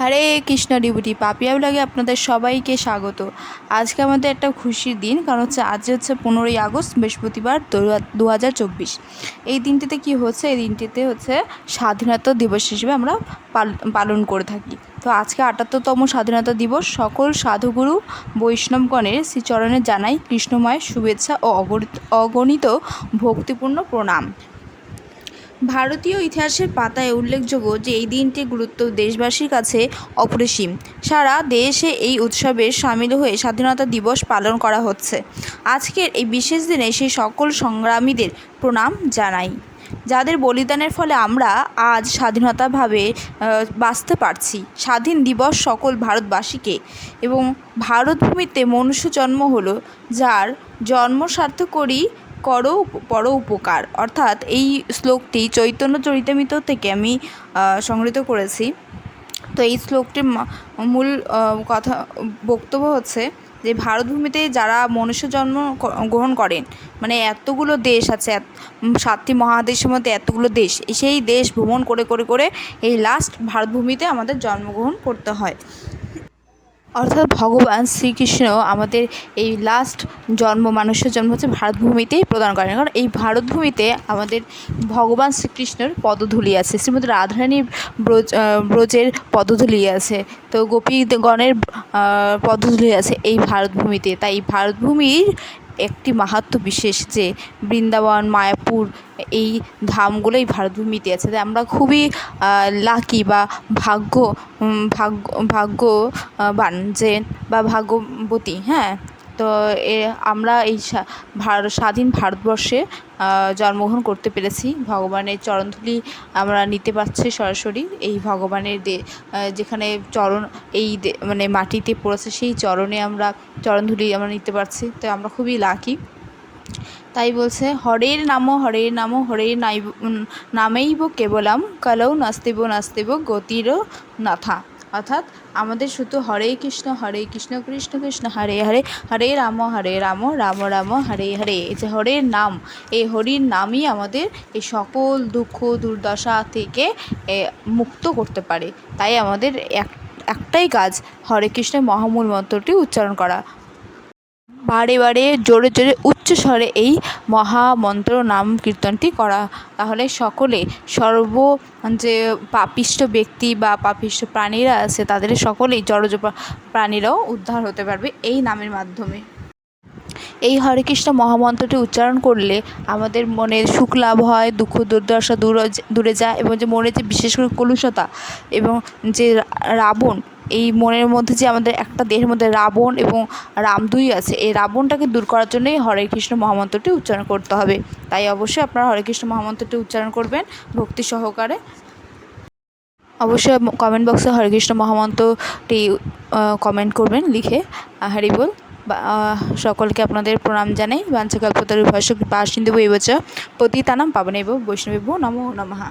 হরে কৃষ্ণ ডিবুটি পাপিয়া ব্লগে আপনাদের সবাইকে স্বাগত। আজকে আমাদের একটা খুশির দিন, কারণ হচ্ছে আজ হচ্ছে পনেরোই আগস্ট, বৃহস্পতিবার দু হাজার চব্বিশ। এই দিনটিতে কি হচ্ছে? এই দিনটিতে হচ্ছে স্বাধীনতা দিবস হিসেবে আমরা পাল- পালন করে থাকি। তো আজকে আটাত্তরতম স্বাধীনতা দিবস, সকল সাধুগুরু বৈষ্ণবগণের শ্রীচরণে জানাই কৃষ্ণময় শুভেচ্ছা ও অগণিত ভক্তিপূর্ণ প্রণাম। ভারতীয় ইতিহাসের পাতায় উল্লেখযোগ্য যে এই দিনটির গুরুত্ব দেশবাসীর কাছে অপরিসীম। সারা দেশে এই উৎসবে সামিল হয়ে স্বাধীনতা দিবস পালন করা হচ্ছে। আজকের এই বিশেষ দিনে সেই সকল সংগ্রামীদের প্রণাম জানাই। যাদের বলিদানের ফলে আমরা আজ স্বাধীনতাভাবে বাঁচতে পারছি। স্বাধীন দিবস সকল ভারতবাসীকে এবং ভারতভূমিতে মনুষ্য জন্ম হলো, যার জন্ম সার্থক করি করো পর উপকার। অর্থাৎ এই শ্লোকটি চৈতন্য চরিতামৃত থেকে আমি সংগৃহীত করেছি। তো এই শ্লোকটির মূল কথা, বক্তব্য হচ্ছে যে ভারতভূমিতে যারা মনুষ্য জন্ম গ্রহণ করেন মানে এতগুলো দেশ আছে সাতটি মহাদেশের মধ্যে এতগুলো দেশ, সেই দেশ ভ্রমণ করে করে করে এই লাস্ট ভারতভূমিতে আমাদের জন্মগ্রহণ করতে হয়। অর্থাৎ ভগবান শ্রীকৃষ্ণ আমাদের এই লাস্ট জন্ম, মানুষের জন্ম হচ্ছে ভারতভূমিতেই প্রদান করেন। কারণ এই ভারতভূমিতে আমাদের ভগবান শ্রীকৃষ্ণের পদধূলি আছে। শ্রীমতী রাধারানীর ব্রজ ব্রজের পদধূলি আছে। তো গোপীগণের পদধুলি আছে এই ভারতভূমিতে। তাই ভারতভূমির একটি মাহাত্ম বিশেষ যে বৃন্দাবন, মায়াপুর এই ধামগুলোই ভারতভূমিতে আছে আমরা খুবই লাকি বা ভাগ্য ভাগ্য, ভাগ্যবান যে, বা ভাগ্যবতী হ্যাঁ? তো এ, আমরা এই স্বাধীন ভারতবর্ষে জন্মগ্রহণ করতে পেরেছি। ভগবানের চরণধুলি আমরা নিতে পারছি সরাসরি। এই ভগবানের দে যেখানে চরণ, এই মানে মাটিতে পড়েছে, সেই চরণে আমরা চরণধুলি আমরা নিতে পারছি। তো আমরা খুবই লাকি। তাই বলছে, হরের নাম হরের নাম, হরের নাইব নামেইব কেবলম। কলৌ নাস্তিব নাস্তিব গতিরও নাথা। অর্থাৎ আমাদের শুধু হরে কৃষ্ণ হরে কৃষ্ণ কৃষ্ণ কৃষ্ণ, হরে হরে হরে রাম হরে রাম রাম রাম, হরে হরে। এই যে হরের নাম, এই হরির নামই আমাদের এই সকল দুঃখ, দুর্দশা থেকে মুক্ত করতে পারে। তাই আমাদের এক, একটাই কাজ হরে কৃষ্ণের মহামূল মন্ত্রটি উচ্চারণ করা। বারে বারে জোরে জোরে উচ্চ স্বরে এই মহামন্ত্র নাম কীর্তনটি করা। তাহলে সকলে সর্ব যে পাপিষ্ট ব্যক্তি বা পাপিষ্ট প্রাণীরা আছে, তাদের সকলেই জড়জ প্রাণীরাও উদ্ধার হতে পারবে এই নামের মাধ্যমে। এই হরে কৃষ্ণ মহামন্ত্রটি উচ্চারণ করলে আমাদের মনে সুখ লাভ হয়, দুঃখ দুর্দশা দূর দূরে যায় এবং যে মনে যে বিশেষ করে কলুষতা এবং যে রাবণ এই মনের মধ্যে যে আমাদের একটা দেহের মধ্যে রাবণ এবং রামদুই আছে, এই রাবণটাকে দূর করার জন্যই হরে কৃষ্ণ মহামন্ত্রটি উচ্চারণ করতে হবে। তাই অবশ্যই আপনারা হরে কৃষ্ণ মহামন্ত্রটি উচ্চারণ করবেন ভক্তি সহকারে। অবশ্যই কমেন্ট বক্সে হরে কৃষ্ণ মহামন্ত্রটি কমেন্ট করবেন, লিখে। হরি বল বা সকলকে আপনাদের প্রণাম জানাই। বাঞ্ছা কল্পতরু ভাষ্য কৃপা সিন্ধু এবচ পতিতানাম পাবনেব বৈষ্ণবেব নমো নমঃ।